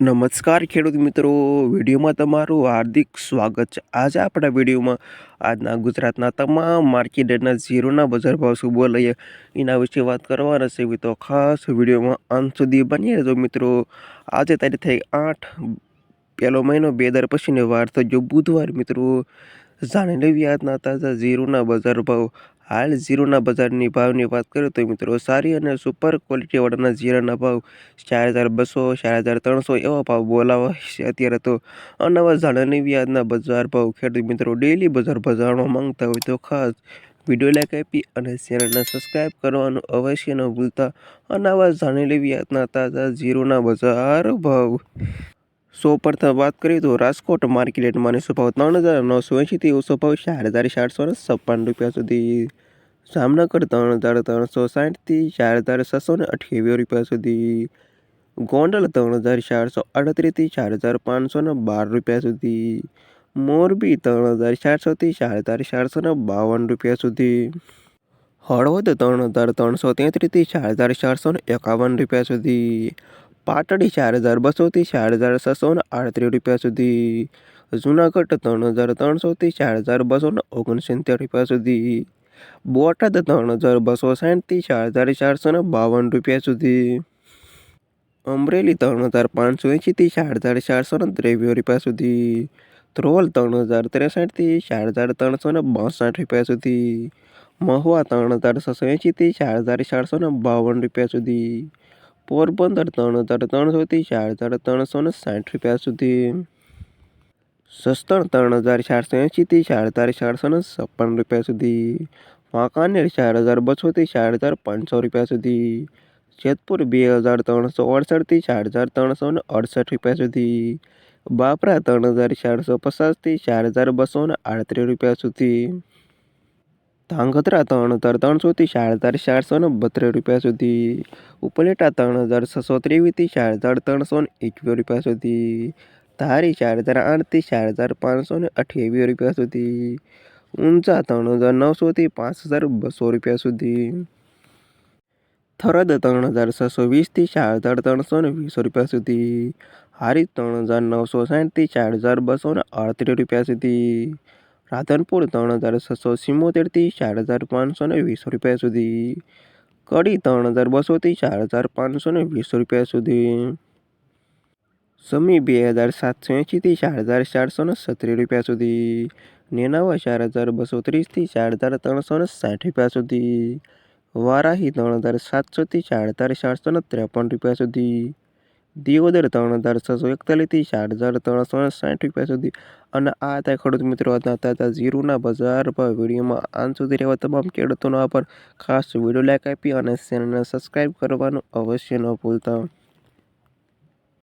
નમસ્કાર ખેડૂત મિત્રો, વિડીયોમાં તમારું હાર્દિક સ્વાગત છે. આજે આપણા વિડીયોમાં આજના ગુજરાતના તમામ માર્કેટના ઝીરોના બજાર ભાવ શું બોલાઈએ એના વિશે વાત કરવાના છે. તો ખાસ વિડીયોમાં અંત સુધી બની રહેજો મિત્રો. આજે તારીખ થઈ આઠ, પહેલો મહિનો બે હજાર પછીની વાર જો બુધવાર મિત્રો, જાણી લેવી આજના તાજા ઝીરોના બજાર ભાવ. હાલ ઝીરોના બજારની ભાવની વાત કરીએ તો મિત્રો સારી અને સુપર ક્વોલિટીવાળાના જીરાના ભાવ ચાર હજાર બસો, ચાર હજાર ત્રણસો એવા ભાવ બોલાવા છે. અત્યારે તો અનવા ઝાડાની વ્યાજના બજાર ભાવ ખેડૂત મિત્રો ડેલી બજાર બજારમાં માંગતા હોય તો ખાસ વીડિયો લાઈક આપી અને ચેનલને સબસ્ક્રાઈબ કરવાનું અવશ્ય ન ભૂલતા. અનવા જાણી લેવી તાજા ઝીરોના બજાર ભાવ સો પર વાત કરીએ તો રાજકોટ માર્કેટમાં નીચો ભાવ ત્રણ હજાર નવસો એંશીથી ઓછો ભાવ ચાર હજાર ચારસો ને છપ્પન રૂપિયા સુધી. જામનગર ત્રણ હજાર ત્રણસો સાઠથી ચાર હજાર છસો ને અઠ્યાવીસ રૂપિયા સુધી. ગોંડલ ત્રણ હજાર ચારસો અડત્રીસથી ચાર હજાર પાંચસો ને બાર રૂપિયા સુધી. મોરબી ત્રણ હજાર ચારસોથી ચાર હજાર ચારસો ને બાવન રૂપિયા સુધી. હળવદ ત્રણ હજાર ત્રણસો તેત્રીસથી ચાર હજાર ચારસો ને એકાવન રૂપિયા સુધી. પાટડી ચાર હજાર બસોથી ચાર હજાર છસો ને આડત્રીસ રૂપિયા સુધી. જુનાગઢ ત્રણ હજાર ત્રણસોથી ચાર હજાર બસો ને ઓગણસિત્તેર રૂપિયા સુધી. બોટાદ ત્રણ હજાર બસો સાઠથી ચાર હજાર ચારસો ને બાવન રૂપિયા સુધી. અમરેલી ત્રણ હજાર પાંચસો એંશીથી ચાર હજાર ચારસો ને ત્રેવીસ રૂપિયા સુધી. ધ્રોલ ત્રણ હજાર ત્રેસઠથી ચાર હજાર ત્રણસો ને બાસઠ રૂપિયા સુધી. મહુવા ત્રણ હજાર છસો એંશીથી ચાર હજાર ચારસો ને બાવન રૂપિયા સુધી. પોરબંદર ત્રણ હજાર ત્રણસોથી ચાર હજાર ત્રણસો ને સાઠ રૂપિયા સુધી સસ્તણ ત્રણ હજાર ચારસો એંશીથી ચાર હજાર ચારસો ને છપ્પન રૂપિયા સુધી, વાંકાનેર ચાર હજાર બસોથી ચાર હજાર પાંચસો રૂપિયા સુધી, જેતપુર બે હજાર ત્રણસો અડસઠથી ચાર હજાર ત્રણસો ને અડસઠ રૂપિયા સુધી, બાપરા ત્રણ હજાર ચારસો પચાસથી ચાર હજાર બસો ને આડત્રીસ રૂપિયા સુધી. ધાંગધ્રા ત્રણ હજાર ત્રણસોથી ચાર હજાર ચારસો ને બત્રીસ રૂપિયા સુધી. ઉપલેટા ત્રણ હજાર છસો ત્રેવીસથી ચાર હજાર ત્રણસો ને એકવીસ રૂપિયા સુધી. ધારી ચાર હજાર આઠથી ચાર હજાર પાંચસો ને અઠ્યાવીસ રૂપિયા સુધી. ઊંઝા ત્રણ હજાર નવસોથી પાંચ હજાર બસો રૂપિયા સુધી. થરદ ત્રણ હજાર છસો વીસથી ચાર હજાર ત્રણસો ને વીસ રૂપિયા સુધી. હારી ત્રણ હજાર નવસો સાઠથી ચાર હજાર બસો ને અડત્રીસ રૂપિયા સુધી. રાધનપુર ત્રણ હજાર છસો સિત્તોતેરથી ચાર હજાર પાંચસો ને વીસ રૂપિયા સુધી. કડી ત્રણ હજાર બસોથી ચાર હજાર પાંચસો ને વીસ રૂપિયા સુધી. સમી બે હજાર સાતસો એંશીથી ચાર હજાર ચારસો ને સત્રીસ રૂપિયા સુધી. નેનાવા ચાર હજાર બસો ત્રીસથી ચાર હજાર ત્રણસો ને સાઠ રૂપિયા સુધી. વારાહી ત્રણ હજાર સાતસોથી ચાર હજાર ચારસો ને ત્રેપન રૂપિયા સુધી. દિયોદર ત્રણ હજાર છસો એકતાલીસથી ચાર હજાર ત્રણસો સાઠ રૂપિયા સુધી. અને આ હતા ખેડૂત મિત્રો હતા હતા ઝીરુના બજાર પર વિડીયોમાં આન સુધી રહેવા તમામ ખેડૂતોનો આભાર. ખાસ વીડિયો લાઈક આપી અને ચેનલને સબસ્ક્રાઈબ કરવાનું અવશ્ય ન ભૂલતા.